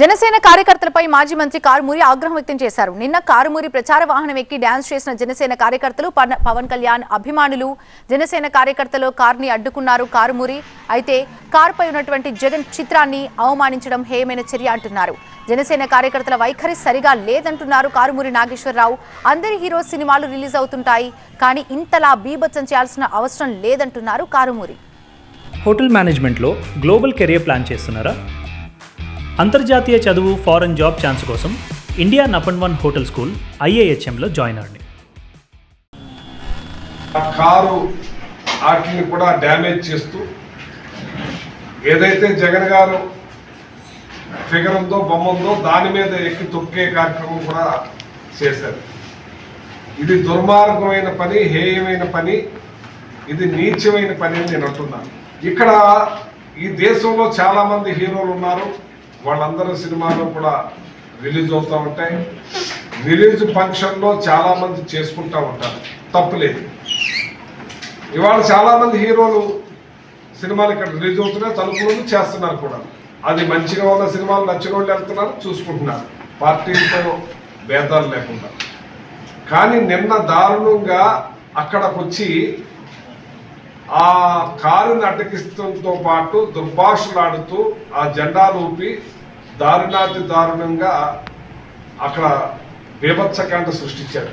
జనసేన కార్యకర్తలపై మాజీ మంత్రి కారుమూరి ఆగ్రహం వ్యక్తం చేశారు. నిన్న కారుమూరి ప్రచార వాహనం ఎక్కి డ్యాన్స్ చేసిన జనసేన కార్యకర్తలు పవన్ కళ్యాణ్ అభిమానులు జనసేన కార్యకర్తలు కార్ని అడ్డుకున్నారు కారుమూరి. అయితే కారుపై ఉన్నటువంటి జగన్ చిత్రాన్ని అవమానించడం హేయమైన చర్య అంటున్నారు. జనసేన కార్యకర్తల వైఖరి సరిగా లేదంటున్నారు కారుమూరి నాగేశ్వరరావు. అందరి హీరో సినిమాలు రిలీజ్ అవుతుంటాయి కానీ ఇంతలా బీభత్సం చేయాల్సిన అవసరం లేదంటున్నారు కారుమూరి. హోటల్ మేనేజ్మెంట్లో గ్లోబల్ కెరియర్ ప్లాన్ చేస్తున్నారా? అంతర్జాతీయ చదువు ఫారెన్ జాబ్ ఛాన్స్ కోసం ఇండియా నపన్ వన్ హోటల్ స్కూల్ ఐఏహెచ్ఎంలో జాయిన్ అవ్వండి. ఆ కారు వాటిని కూడా డ్యామేజ్ చేస్తూ ఏదైతే జగన్ గారు ఫిగర్ ఉందో బొమ్మ ఉందో దాని మీద ఎక్కి తొక్కే కార్యక్రమం కూడా చేశారు. ఇది దుర్మార్గమైన పని హేయమైన పని ఇది నీచమైన పని అని నేను అంటున్నాను. ఇక్కడ ఈ దేశంలో చాలామంది హీరోలు ఉన్నారు. వాళ్ళందరూ సినిమాలు కూడా రిలీజ్ అవుతూ ఉంటాయి. రిలీజ్ ఫంక్షన్లో చాలామంది చేసుకుంటూ ఉంటారు. తప్పులేదు. ఇవాళ చాలామంది హీరోలు సినిమాలు ఇక్కడ రిలీజ్ అవుతున్నాయి తలుపులు చేస్తున్నారు కూడా. అది మంచిగా ఉన్న సినిమాలు నచ్చిన వాళ్ళు వెళ్తున్నారు చూసుకుంటున్నారు. పార్టీలతో భేదాలు లేకుండా. కానీ నిన్న దారుణంగా అక్కడికి వచ్చి ఆ కారుని అటకిస్తంతో పాటు దుర్భాషలాడుతూ ఆ జెండా రూపి దారుణాతి దారుణంగా అక్కడ బీభత్సకాండ సృష్టించారు.